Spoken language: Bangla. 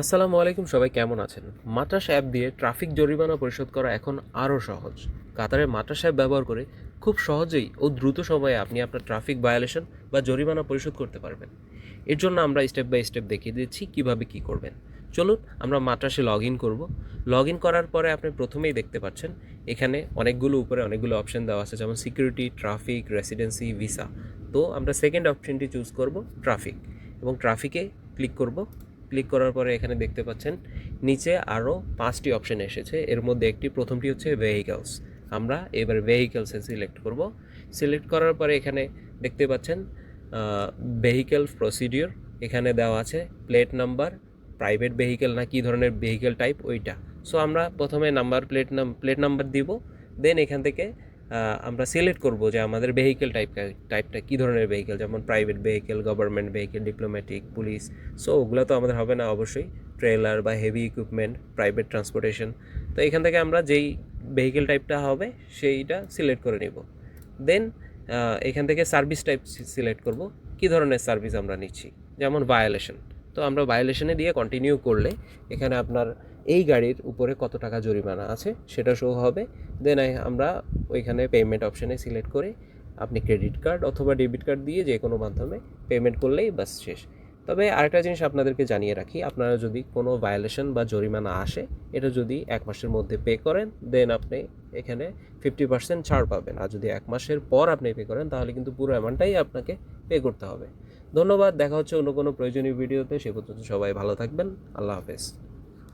আসসালামু আলাইকুম, সবাই কেমন আছেন? মাটাস অ্যাপ দিয়ে ট্রাফিক জরিমানা পরিশোধ করা এখন আরও সহজ। কাতারের মাটাস অ্যাপ ব্যবহার করে খুব সহজেই ও দ্রুত সময়ে আপনি আপনার ট্রাফিক ভায়োলেশন বা জরিমানা পরিশোধ করতে পারবেন। এর জন্য আমরা স্টেপ বাই স্টেপ দেখিয়ে দিচ্ছি কীভাবে কি করবেন। চলুন, আমরা মাটাসে লগ ইন করব। লগ ইন করার পরে আপনি প্রথমেই দেখতে পাচ্ছেন, এখানে অনেকগুলো উপরে অনেকগুলো অপশন দেওয়া আছে, যেমন সিকিউরিটি, ট্রাফিক, রেসিডেন্সি, ভিসা। তো আমরা সেকেন্ড অপশনটি চুজ করব ট্রাফিক। এবং ট্রাফিকে ক্লিক করব। ক্লিক করার পরে এখানে দেখতে পাচ্ছেন, নিচে আরও পাঁচটি অপশন এসেছে। এর মধ্যে একটি, প্রথমটি হচ্ছে ভেহিকলস আমরা এবার ভেহিকলসে সিলেক্ট করব। সিলেক্ট করার পরে এখানে দেখতে পাচ্ছেন ভেহিকেল প্রসিডিওর এখানে দেওয়া আছে। প্লেট নাম্বার প্রাইভেট ভেহিকেল না কী ধরনের ভেহিকেল টাইপ ওইটা। সো আমরা প্রথমে number plate name plate number দিব। দেন এখান থেকে আমরা সিলেক্ট করব যে আমাদের ভেহিকেল টাইপ টাইপটা কী ধরনের ভেহিকেল যেমন private vehicle government vehicle diplomatic police so ওগুলো তো আমাদের হবে না অবশ্যই। ট্রেলার বা হেভি ইকুইপমেন্ট প্রাইভেট ট্রান্সপোর্টেশন তো এখান থেকে আমরা যেই ভেহিকেল টাইপটা হবে, সেইটা সিলেক্ট করে নিব। দেন এখান থেকে সার্ভিস টাইপ সিলেক্ট করব। কী ধরনের সার্ভিস আমরা নিচ্ছি? যেমন ভায়োলেশন তো আমরা ভায়োলেশনে দিয়ে কন্টিনিউ করলে এখানে আপনার এই গাড়ির উপরে কত টাকা জরিমানা আছে সেটা শো হবে। দেন আমরা ওইখানে পেমেন্ট অপশানে সিলেক্ট করে আপনি ক্রেডিট কার্ড অথবা ডেবিট কার্ড দিয়ে যে কোনো মাধ্যমে পেমেন্ট করলেই বাস শেষ। তবে আরেকটা জিনিস আপনাদেরকে জানিয়ে রাখি, আপনারা যদি কোনো ভায়োলেশন বা জরিমানা আসে, এটা যদি এক মাসের মধ্যে পে করেন দেন আপনি এখানে ফিফটি পার্সেন্ট ছাড় পাবেন। আর যদি এক মাসের পর আপনি পে করেন, তাহলে কিন্তু পুরো অ্যামাউন্টটাই আপনাকে পে করতে হবে। ধন্যবাদ দেখা হচ্ছে অন্য কোনো প্রয়োজনীয় ভিডিওতে। সে পর্যন্ত সবাই ভালো থাকবেন। আল্লাহ হাফেজ।